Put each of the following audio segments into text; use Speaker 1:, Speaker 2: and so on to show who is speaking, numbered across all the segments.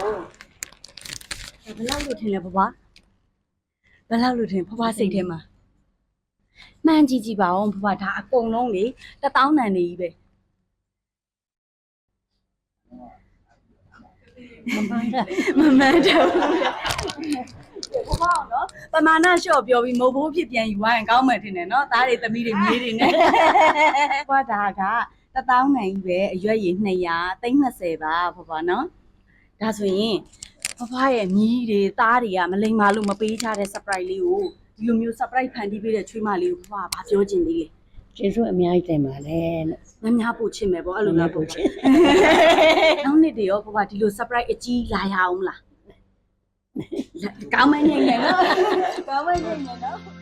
Speaker 1: ဦးဘယ်လောက်လို့ထင်လဲဘဘဘယ်လောက်လို့ထင်ဘဘစိတ်ထဲမှာမှန်ကြည့်ကြည့်ပါဦးဘဘဒါအကုန်လုံးလေတပေါင်းတန်နေကြီးပဲ
Speaker 2: မမှန်တာ
Speaker 1: မမှန်တော့ဘူးဘဘအောင်နော်ပမာဏလျှော့ပြောပြီးမုတ်ဘိုးဖြစ်ပြန်ယူသွားရင်ကောင်းမယ်ထင်တယ်နော်သားတွေသမီးတွေမြေးတွေနဲ့ဘဘဒါကတပေါင်းတန်ကြီးပဲအရွက်ရည်200 320ပါဘဘနော် ဒါဆိုရင်ဘဘရဲ့မြီးတွေသားတွေကမလိမ္မာလို့မပေးချတဲ့ surprise လေးကိုဒီလိုမျိုး surprise ဖန်တီးပေးတဲ့ချွေးမလေးကိုဘဘကဘာပြောချင်သေးလဲ
Speaker 2: ကျေးဇူးအများကြီးတင်ပါလေလို့
Speaker 1: မများပို့ချင်မယ်ပေါ့အဲ့လိုလားပို့ချင်
Speaker 2: ချင်
Speaker 1: နောက်နှစ်တည်းရောဘဘဒီလို surprise အကြီးလာရအောင်မလားလက်ကောင်းမနေနဲ့နော်ကောင်းမနေနဲ့နော်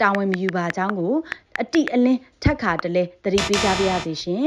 Speaker 3: တာဝန်မယူပါကြောင်းကိုအတိအလင်းထက်ခါတလဲသတိပေးကြပါရစေရှင်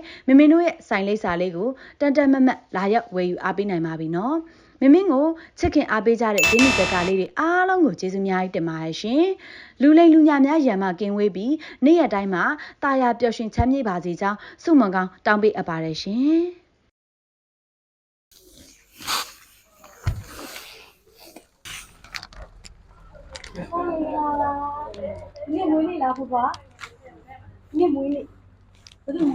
Speaker 3: မမင်းတို့ရဲ့ site လိပ်စာလေးကိုတန်တန်မတ်မတ်လာရောက်ဝယ်ယူအားပေးနိုင်ပါပြီနော်မမင်းကိုချစ်ခင်အားပေးကြတဲ့ဂျင်းနီဘက်ကလေးတွေအားလုံးကိုကျေးဇူးများကြီးတင်ပါတယ်ရှင်လူလိမ်လူညာများရံမကင်းဝေးပြီးနေ့ရက်တိုင်းမှာတာယာပျော်ရွှင်ချမ်းမြေ့ပါစေကြောင်းဆုမွန်ကောင်းတောင်းပေးအပ်ပါတယ်ရှင်
Speaker 1: ညမွေးနေလားဖွာညမွေးနေဘယ်သူ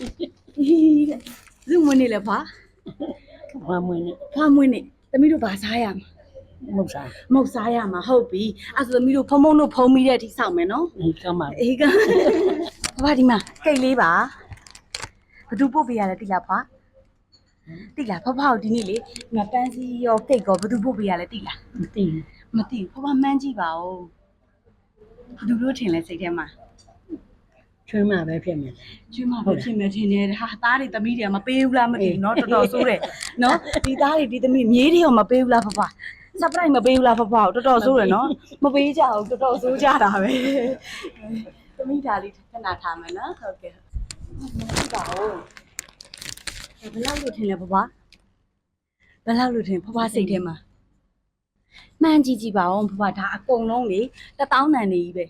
Speaker 1: မွေးနေဘယ်သူမွေးနေလဲဖွာ
Speaker 2: ဘာမွေးနဲ့
Speaker 1: ဘာမွေးနေသမီးတို့ဘာစားရမှာ
Speaker 2: မဟုတ်စား
Speaker 1: မဟုတ်စားရမှာဟုတ်ပြီအဲ့ဆိုသမီးတို့ဖုံဖုံတို့ဖုံမိတဲ့အထိစောင့်မယ်နော်
Speaker 2: ဒီကမှ
Speaker 1: အေးကဘာဒီမှာကိတ်လေးပါဘသူပို့ပေးရလဲတိလားဖွာတိလားဖဖကိုဒီနေ့လေငါပန်းစီရောကိတ်ကောဘသူပို့ပေးရလဲတိလား
Speaker 2: မသိ
Speaker 1: မသိဘူးဖဖမှန်းကြည့်ပါဦးဘသူတို့ထင်လဲစိတ်ထဲမှာ
Speaker 2: ချွေးမှပဲဖြစ်မယ်
Speaker 1: ကျွေးမပဲဖြစ်မယ်ထင်တယ်ဟာသားတွေသမီးတွေကမပေးဘူးလားမသိဘူးเนาะတော်တော်ဆိုးတယ်เนาะဒီသားတွေဒီသမီးမြေးတွေရောမပေးဘူးလားဖဖ surprise မပေးဘူးလားဖဖကိုတော်တော်ဆိုးတယ်เนาะမပေးကြဘူးတော်တော်ဆိုးကြတာပဲသမီးဒါလေးခဏထားမယ်နော်ဟုတ်ကဲ့မသိပါဘူးဘယ်လောက်လို့ထင်လဲဖဖဘယ်လောက်လို့ထင်ဖဖစိတ်ထဲမှာမှန်ကြည့်ကြည့်ပါဦးဖဖဒါအကုန်လုံးလေတပေါင်းတန်နေကြီးပဲ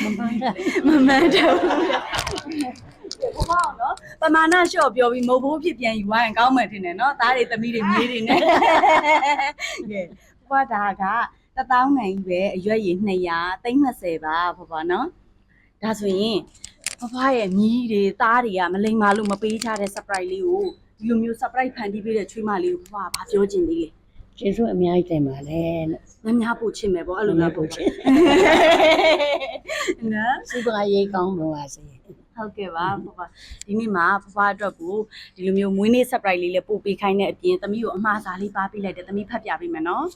Speaker 2: မမှန်တာ
Speaker 1: မမှန်တော့ဘူးဘုမောင်နော်ပမာဏလျှော့ပြောပြီးမုတ်ဘိုးဖြစ်ပြန်ယူသွားရင်ကောင်းမယ်ထင်တယ်နော်သားတွေသမီးတွေမြေးတွေနဲ့ကဲဘုရားဒါကတပေါင်းနိုင်ကြီးပဲအရွက်ရည်200 320ပါဘုရားနော်ဒါဆိုရင်ဘဖွားရဲ့မြီးတွေသားတွေကမလိမ္မာလို့မပေးချတဲ့ surprise လေးကိုဒီလိုမျိုး surprise ဖန်တီးပေးတဲ့ချွေးမလေးကိုဘဖွားကဘာပြောချင်သေးလဲ
Speaker 2: ကျေးဇူးအများကြီးတင်ပါလေလို့
Speaker 1: မများပို့ချင်မယ်ပေါ့အဲ့လိုလားပို့ချင်နော်
Speaker 2: စူပါရေးကောင်းလို့ပါစေ
Speaker 1: ဟုတ်ကဲ့ပါဖဖဒီနေ့မှာဖဖအတွက်ကိုဒီလိုမျိုးမွေးနေ့ surprise လေးလည်းပို့ပေးခိုင်းတဲ့အပြင်သမီးကိုအမှားစာလေးပါပေးလိုက်တယ်သမီးဖတ်ပြပေးမယ်နော်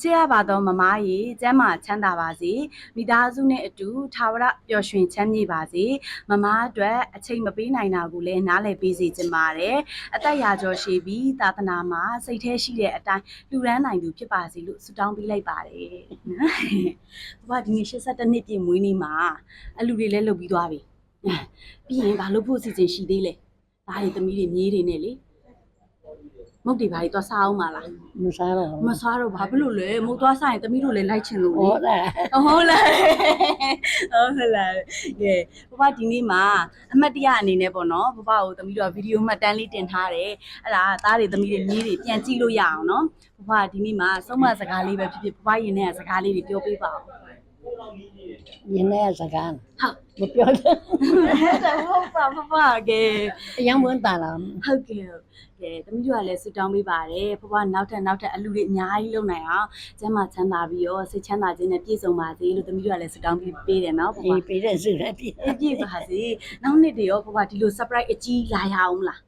Speaker 1: ချစ်ရပါတော့မမရေကျမ်းမာချမ်းသာပါစေမိသားစုနဲ့အတူထာဝရပျော်ရွှင်ချမ်းမြေ့ပါစေမမအတွက်အချိန်မပေးနိုင်တာကိုလည်းနားလည်ပေးစေချင်ပါတယ်အသက်ရာကျော်ရှည်ပြီးသာသနာမှာစိတ်แท้ရှိတဲ့အတိုင်းလူရန်နိုင်သူဖြစ်ပါစေလို့ဆုတောင်းပေးလိုက်ပါတယ်နော်ဘဘဒီနေ့82နှစ်ပြည့်မွေးနေ့မှာအလူတွေလည်းလုပ်ပြီးသွားပြီပြီးရင်ဘာလို့ဖို့စီစဉ်ရှိသေးလဲဒါတွေသမီးတွေမြေးတွေနဲ့လေ မုတ်တွေဘာတွေသွားစားအောင်မလား
Speaker 2: မစားတော့
Speaker 1: မစားတော့ဘာဖြစ်လို့လဲမုတ်သွားစားရင်သမီးတို့လည်းလိုက်ချင်လို့လေ
Speaker 2: ဟောတာ
Speaker 1: ဟုတ်လားဟုတ်လားကဲဘဘဒီနေ့မှာအမှတ်တရအနေနဲ့ပေါ့နော်ဘဘကိုသမီးတို့ကဗီဒီယိုမှတ်တမ်းလေးတင်ထားတယ်အဲ့ဒါသားတွေသမီးတွေမြေးတွေပြန်ကြည့်လို့ရအောင်နော်ဘဘဒီနေ့မှာဆုံးမစကားလေးပဲဖြစ်ဖြစ်ဘဘရင်ထဲကစကားလေးတွေပြောပေးပါဦး
Speaker 2: ရင်းတဲ့စကား
Speaker 1: ဟုတ်
Speaker 2: မပြောတော့
Speaker 1: ဟုတ်ပါဘဘကဲ
Speaker 2: အยังဝန်တာလား
Speaker 1: ဟုတ်ကဲ့ဟုတ်ကဲသမီးတို့ကလည်းဆူတောင်းပေးပါတယ်ဖွားဖွားနောက်ထပ်နောက်ထပ်အလူတွေအများကြီးလုပ်နိုင်အောင်ကျမ်းမာချမ်းသာပြီးတော့စိတ်ချမ်းသာခြင်းနဲ့ပြည့်စုံပါစေလို့သမီးတို့ကလည်းဆူတောင်းပေးပေးတယ်နော်ဖွား
Speaker 2: ဒီ
Speaker 1: ဖွား
Speaker 2: ပေးတဲ့စုရက်ပြည့်
Speaker 1: အေးပြည့်ပါစေနောက်နှစ်တွေရောဖွားဖွားဒီလို surprise အကြီးလာရအောင်မလား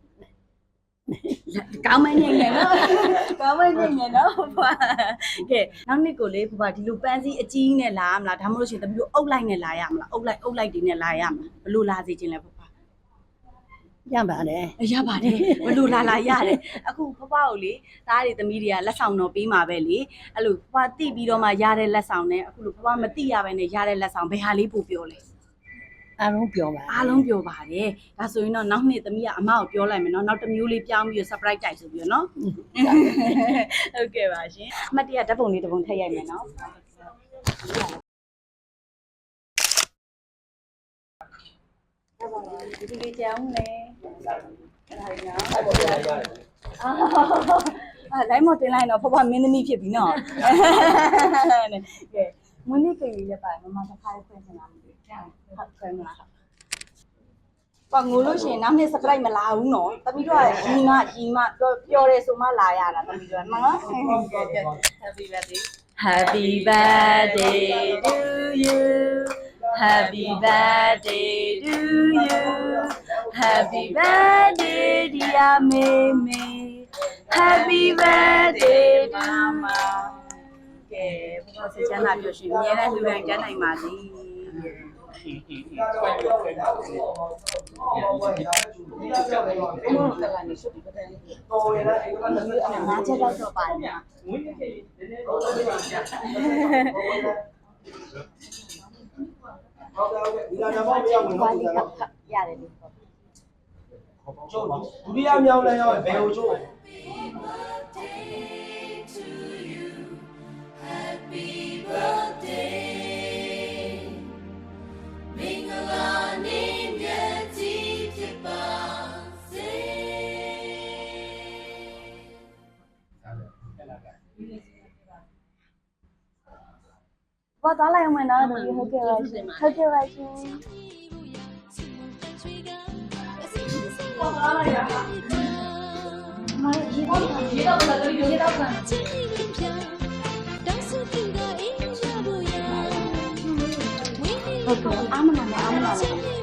Speaker 1: ကောင်းမနေနဲ့နော်ကောင်းမနေနဲ့နော်ဖွားဖွားကဲနောက်နှစ်ကိုလေဖွားဖွားဒီလိုပန်းစည်းအကြီးနဲ့လာရမလားဒါမှမဟုတ်ရှင်သမီးတို့အုပ်လိုက်နဲ့လာရမလားအုပ်လိုက်အုပ်လိုက်တွေနဲ့လာရမလားဘယ်လိုလာစေခြင်းလဲဖွားဖွား
Speaker 2: ရပါတယ်
Speaker 1: ရပါတယ်ဘလို့လာလာရတယ်အခုဖဖကိုလေသားတွေသမီးတွေကလက်ဆောင်တော့ပေးမှာပဲလေအဲ့လိုဖဖတိပြီးတော့မှရတဲ့လက်ဆောင်နဲ့အခုလိုဖဖမတိရပဲနဲ့ရတဲ့လက်ဆောင်ဘယ်ဟာလေးပို့ပြောလဲ
Speaker 2: အားလုံးပြောပါ
Speaker 1: အားလုံးပြောပါတယ်ဒါဆိုရင်တော့နောက်နှစ်သမီးကအမကိုပြောလိုက်မယ်နော်နောက်တစ်မျိုးလေးပြောင်းပြီးတော့ surprise တိုက်ဆိုပြီးတော့နော်ဟုတ်ကဲ့ပါရှင်အမတ်တရဓာတ်ပုံလေးတစ်ပုံထည့်ရိုက်မယ်နော်ဒီဒီလေးကြောင်းလေအဲ့ဒါနော်အာလိုက်မတင်လိုက်တော့ဖဖမင်းသမီးဖြစ်ပြီနော်ကဲ မွေးနေ့ကိလေးလည်းပါမမတစ်ခါဖွင့်ချင်တာမသိဘူးဟုတ်ဖွင့်မလားပါငိုလို့ရှိရင်နောက်နေ့ surprise မလာဘူးနော်တမီးတို့ကရီမရီမပြောပြောတယ်ဆိုမှလာရတာတမီးတို့ကနော် Happy birthday Happy birthday to you Happy birthday to you Happy birthday dear Mimi Happy birthday to you ကဲဘုရားဆက်ချမ်းသာပြောရှင်မြဲတဲ့လူတိုင်းကျမ်းနိုင်ပါစေဘုရားကနေရှုပ်ပြီးပတ်တယ်ငါချက်တော့တော့ပါညာဘာလီကရတယ်လို့
Speaker 4: ဒုတိယမြောက်လည်းရောက်ဘယ်လိုချိုး
Speaker 1: ဘာသွားလိုက်အောင်မနော်တို့ဟုတ်ကဲ့ပါရှင်ဟုတ်ကဲ့ပါရှင်
Speaker 5: မရေတော့ရေတော့ပါတော့ရေတော့ပါချစ်ရင်ပြတောင်းစုပြကအေးရဖို့ရဝင်းနေ
Speaker 1: ဟုတ်ကဲ့အာမနာနဲ့အာမနာနဲ့
Speaker 5: ချစ်ရင်ပြ